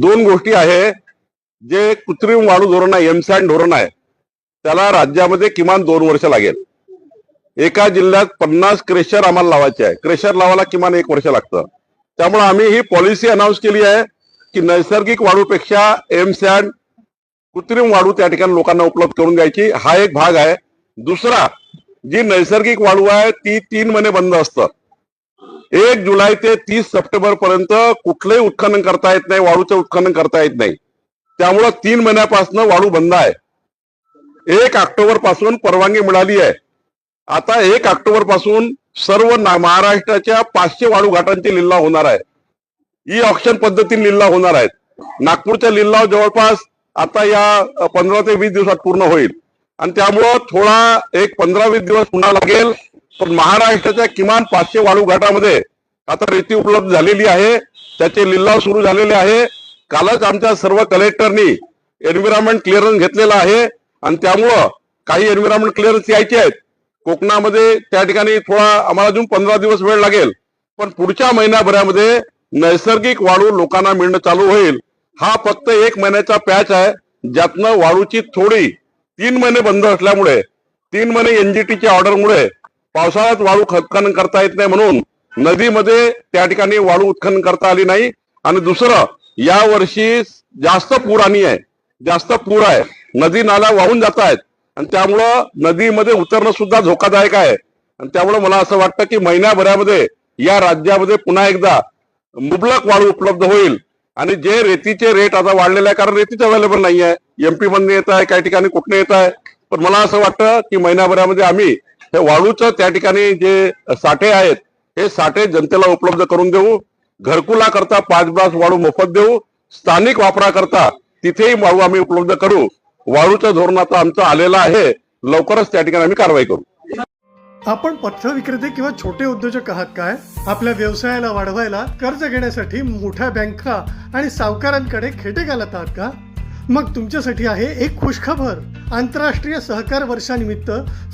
दोन गोष्टी आहे. जे कृत्रिम वाढू धोरण आहे एमसॅन धोरण आहे त्याला राज्यामध्ये किमान दोन वर्ष लागेल. एका जिल्ह्यात पन्नास क्रेशर आम्हाला लावायचे आहे. क्रेशर लावायला किमान एक वर्ष लागतं. त्यामुळे आम्ही ही पॉलिसी अनाऊन्स केली आहे की नैसर्गिक वाढूपेक्षा एमसॅन कृत्रिम वाढू त्या ठिकाणी लोकांना उपलब्ध करून द्यायची. हा एक भाग आहे. दुसरा जी नैसर्गिक वाळू आहे ती तीन महिने बंद असतं. एक जुलै ते तीस सप्टेंबर पर्यंत कुठलंही उत्खनन करता येत नाही वाळूचं उत्खनन करता येत नाही. त्यामुळं तीन महिन्यापासून वाळू बंद आहे. एक ऑक्टोबरपासून परवानगी मिळाली आहे. आता एक ऑक्टोबरपासून सर्व महाराष्ट्राच्या पाचशे वाळू घाटांचे लिलाव होणार आहे. ई ऑप्शन पद्धतीने लिलाव होणार आहेत. नागपूरचा लिलाव जवळपास आता या पंधरा ते वीस दिवसात पूर्ण होईल. आणि त्यामुळं थोडा एक पंधरा वीस दिवस पुन्हा लागेल. पण महाराष्ट्राच्या किमान पाचशे वाळू घाटामध्ये आता रेती उपलब्ध झालेली आहे. त्याचे लिलाव सुरू झालेले आहे. कालच आमच्या सर्व कलेक्टरनी एन्व्हायरमेंट क्लिअरन्स घेतलेला आहे. आणि त्यामुळं काही एन्व्हायरमेंट क्लिअरन्स यायचे आहेत. कोकणामध्ये त्या ठिकाणी थोडा आम्हाला अजून पंधरा दिवस वेळ लागेल. पण पुढच्या महिन्याभरामध्ये नैसर्गिक वाळू लोकांना मिळणं चालू होईल. हा फक्त एक महिन्याचा पॅच आहे. ज्यातनं वाळूची थोडी तीन महिने बंद असल्यामुळे तीन महिने एनजीटीच्या ऑर्डरमुळे पावसाळ्यात वाळू उत्खनन करता येत नाही म्हणून नदीमध्ये त्या ठिकाणी वाळू उत्खनन करता आली नाही. आणि दुसरं या वर्षी जास्त पूर आणि आहे. जास्त पूर आहे. नदी नाला वाहून जात आहेत. आणि त्यामुळं नदीमध्ये उतरणं सुद्धा धोकादायक आहे. आणि त्यामुळं मला असं वाटतं की महिन्याभरामध्ये या राज्यामध्ये पुन्हा एकदा मुबलक वाळू उपलब्ध होईल. आणि जे रेतीचे रेट आता वाढलेले आहे कारण रेतीच अवेलेबल नाही आहे एमपी मधून येत आहे काही ठिकाणी कुठनं येत आहे. पण मला असं वाटतं की महिन्याभरामध्ये आम्ही हे वाळूचं त्या ठिकाणी जे साठे आहेत हे साठे जनतेला उपलब्ध करून देऊ. घरकुला करता पाच ब्रास वाळू मोफत देऊ. स्थानिक वापराकरता तिथेही वाळू आम्ही उपलब्ध करू. वाळूचं धोरण आता आमचं आलेलं आहे. लवकरच त्या ठिकाणी आम्ही कारवाई करू. आपण पथ्य विक्रेते किंवा छोटे उद्योजक आहात काय? आपल्या व्यवसायाला वाढवायला कर्ज घेण्यासाठी मोठ्या बँका आणि सावकारांकडे खेटे घालत आहात का? मग तुमच्यासाठी आहे एक खुशखबर. आंतरराष्ट्रीय सहकार वर्षानिमित्त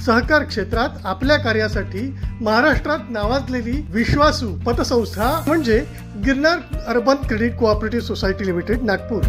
सहकार क्षेत्रात आपल्या कार्यासाठी महाराष्ट्रात नावाजलेली विश्वासू पतसंस्था म्हणजे Girnar urban credit cooperative society limited Nagpur.